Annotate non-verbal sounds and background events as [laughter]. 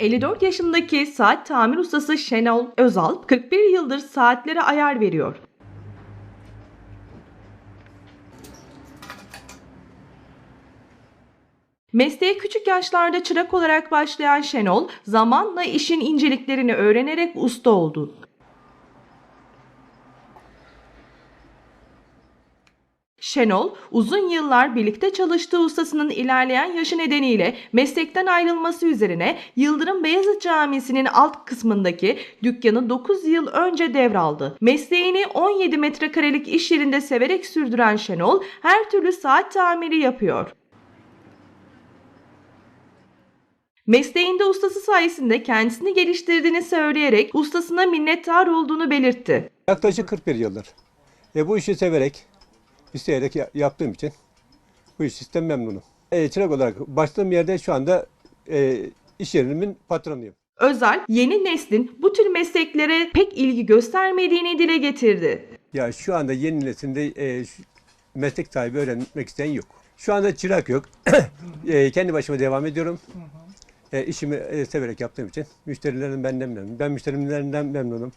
...54 yaşındaki saat tamir ustası Şenol Özal 41 yıldır saatlere ayar veriyor. Mesleğe küçük yaşlarda çırak olarak başlayan Şenol, zamanla işin inceliklerini öğrenerek usta oldu. Şenol, uzun yıllar birlikte çalıştığı ustasının ilerleyen yaşı nedeniyle meslekten ayrılması üzerine Yıldırım Beyazıt Camisi'nin alt kısmındaki dükkanı 9 yıl önce devraldı. Mesleğini 17 metrekarelik iş yerinde severek sürdüren Şenol, her türlü saat tamiri yapıyor. Mesleğinde ustası sayesinde kendisini geliştirdiğini söyleyerek ustasına minnettar olduğunu belirtti. Yaklaşık 41 yıldır. E, bu işi severek, isteyerek ya- yaptığım için bu iş sistem memnunum. E, çırak olarak başladığım yerde şu anda e, iş yerimin patronuyum. Özel, yeni neslin bu tür mesleklere pek ilgi göstermediğini dile getirdi. Ya şu anda yeni nesilde e, meslek sahibi öğrenmek isteyen yok. Şu anda çırak yok. [coughs] e, kendi başıma devam ediyorum. E, işimi e, severek yaptığım için müşterilerim benden memnun. Ben müşterimlerinden memnunum.